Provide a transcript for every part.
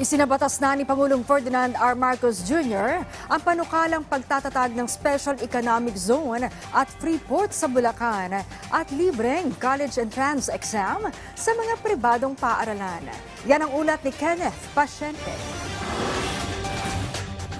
Isinabatas na ni Pangulong Ferdinand R. Marcos Jr. ang panukalang pagtatatag ng Special Economic Zone at Freeport sa Bulacan at libreng college entrance exam sa mga pribadong paaralan. Yan ang ulat ni Kenneth Pasyente.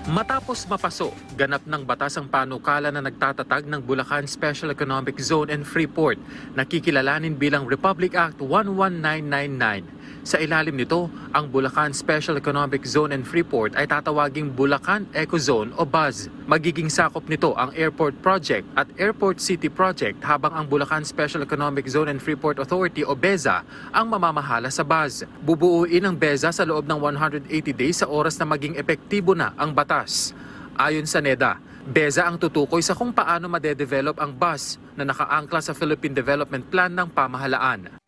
Matapos mapaso, ganap ng batas ang panukala na nagtatatag ng Bulacan Special Economic Zone and Freeport na kikilalanin bilang Republic Act 11999. Sa ilalim nito, ang Bulacan Special Economic Zone and Freeport ay tatawaging Bulacan Eco Zone o BUZZ. Magiging sakop nito ang Airport Project at Airport City Project habang ang Bulacan Special Economic Zone and Freeport Authority o BEZA ang mamamahala sa BUZZ. Bubuuin ang BEZA sa loob ng 180 days sa oras na maging epektibo na ang batas. Ayon sa NEDA, BEZA ang tutukoy sa kung paano madedevelop ang bus na nakaangkla sa Philippine Development Plan ng pamahalaan.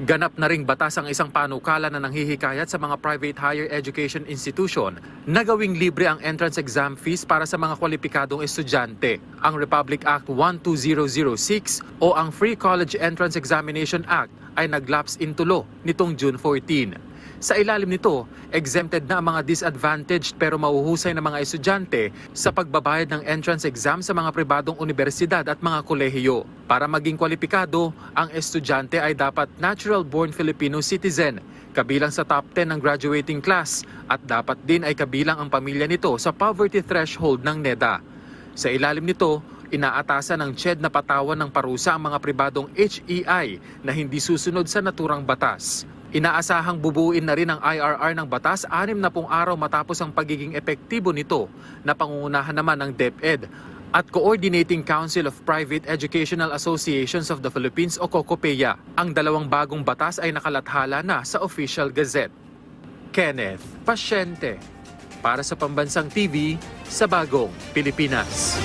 Ganap na ring batas ang isang panukala na nanghihikayat sa mga private higher education institution na gawing libre ang entrance exam fees para sa mga kwalipikadong estudyante. Ang Republic Act 12006 o ang Free College Entrance Examination Act ay naglaps in tulo nitong June 14. Sa ilalim nito, exempted na ang mga disadvantaged pero mahuhusay na mga estudyante sa pagbabayad ng entrance exam sa mga pribadong universidad at mga kolehiyo. Para maging kwalipikado, ang estudyante ay dapat natural-born Filipino citizen, kabilang sa top 10 ng graduating class at dapat din ay kabilang ang pamilya nito sa poverty threshold ng NEDA. Sa ilalim nito, inaatasan ng CHED na patawan ng parusa ang mga pribadong HEI na hindi susunod sa naturang batas. Inaasahang bubuin na rin ang IRR ng batas anim na pong araw matapos ang pagiging epektibo nito na pangungunahan naman ng DepEd at Coordinating Council of Private Educational Associations of the Philippines o COCOPEA. Ang dalawang bagong batas ay nakalathala na sa Official Gazette. Kenneth Pasyente para sa Pambansang TV sa Bagong Pilipinas.